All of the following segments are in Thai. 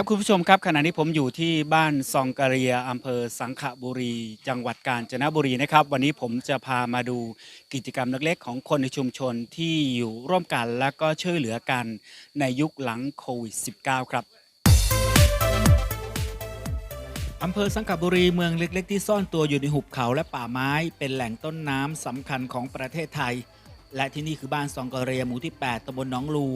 ครับคุณผู้ชมครับขณะนี้ผมอยู่ที่บ้านซองกะเรียอำเภอสังขบุรี จังหวัดกาญจนบุรีนะครับ วันนี้ผมจะพามาดูกิจกรรมเล็กๆ ของคนในชุมชนที่อยู่ร่วมกันและก็ช่วยเหลือกันในยุคหลังโควิด -19 ครับอำเภอสังขบุรีเมืองเล็ก ๆ ที่ซ่อนตัวอยู่ในหุบเขาและป่าไม้ เป็นแหล่งต้นน้ำสำคัญของประเทศไทย และที่นี่คือบ้านซองกะเรียหมู่ที่ 8ตำบลหนองลู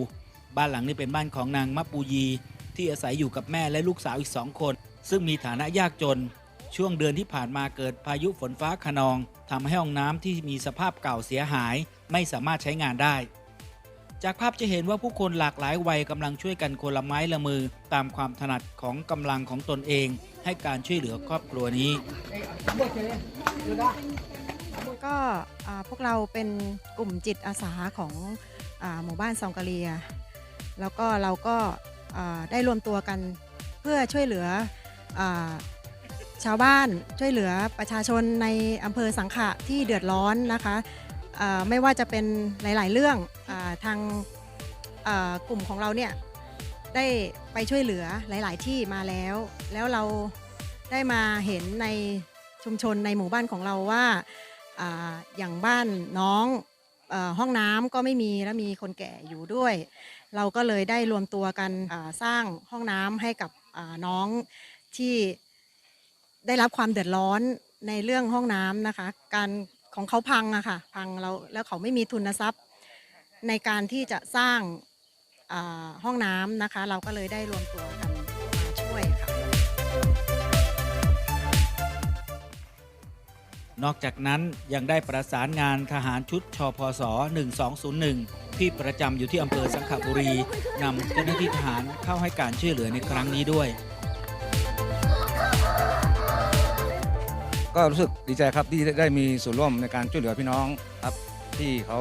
บ้านหลังนี้เป็นบ้านของนางมะปูยี ที่อาศัยอยู่กับแม่และลูกสาวอีกสองคน ซึ่งมีฐานะยากจน ช่วงเดือนที่ผ่านมาเกิดพายุฝนฟ้าขนองทำให้ห้องน้ำที่มีสภาพเก่าเสียหาย ไม่สามารถใช้งานได้ จากภาพจะเห็นว่าผู้คนหลากหลายวัยกำลังช่วยกันคนละไม้ละมือ ตามความถนัดของกำลังของตนเอง ให้การช่วยเหลือครอบครัวนี้ ก็พวกเราเป็นกลุ่มจิตอาสาของอหมู่บ้านซองกะเลีย แล้วก็เราก็ ได้รวมตัวกันเพื่อช่วยเหลืออชาวบ้านช่วยเหลือประชาชนในอำเภอสังขะที่เดือดร้อนนะคะไม่ว่าจะเป็นหลาย ๆ เรื่องอทางกลุ่มของเราเนี่ยได้ไปช่วยเหลือหลาย ๆ ที่มาแล้ว แล้วเราได้มาเห็นในชุมชนในหมู่บ้านของเราว่าออย่างบ้านน้อง ห้องน้ำก็ไม่มีแล้วมีคนแก่อยู่ด้วย เราก็เลยได้รวมตัวกันสร้างห้องน้ำให้กับน้องที่ได้รับความเดือดร้อนในเรื่องห้องน้ำนะคะ การของเขาพังอะค่ะพังเราแล้วเขาไม่มีทุนทรัพย์ ในการที่จะสร้างห้องน้ำนะคะ เราก็เลยได้รวมตัวกันมาช่วยค่ะ นอกจากนั้นยังได้ประสานงานทหารชุดชพศ 1201 ที่ประจำอยู่ที่อำเภอสังขบุรีนำเจ้าหน้าที่ทหารเข้าให้การช่วยเหลือในครั้งนี้ด้วย ก็รู้สึกดีใจครับที่ได้มีส่วนร่วมในการช่วยเหลือพี่น้องครับที่เขา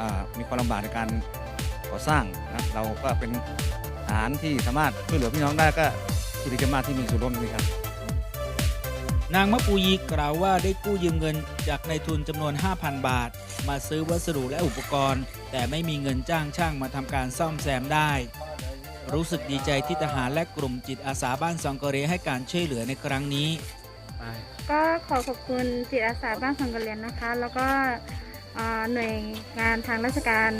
อ่ามีความลำบากในการก่อสร้างนะเราก็เป็นฐานที่สามารถช่วยเหลือพี่น้องได้ก็ที่ดีมากที่มีส่วนร่วมตรงนี้ครับ นางมะปูยีกล่าวว่าได้กู้ยืมเงินจากนายทุนจำนวน 5,000 บาท มาซื้อวัสดุและอุปกรณ์ แต่ไม่มีเงินจ้างช่างมาทำการซ่อมแซมได้ รู้สึกดีใจที่ทหารและกลุ่มจิตอาสาบ้านซองกอเรให้การช่วยเหลือในครั้งนี้ก็ขอขอบคุณจิตอาสาบ้านสังกะเรนะคะ แล้วก็หน่วยงานทางราชการ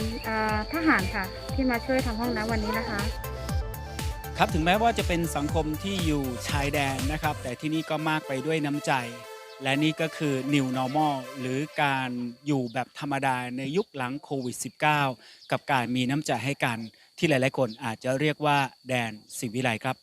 ทหารค่ะ ที่มาช่วยทำห้องน้ำวันนี้นะคะ ครับถึงแม้ว่าจะเป็นสังคมที่อยู่ชายแดนนะครับ แต่ที่นี่ก็มากไปด้วยน้ำใจ และนี่ก็คือ New Normal หรือการอยู่แบบธรรมดาในยุคหลังโควิด -19 กับการมีน้ำใจให้กัน ที่หลายๆคนอาจจะเรียกว่าแดนสิวิไลครับ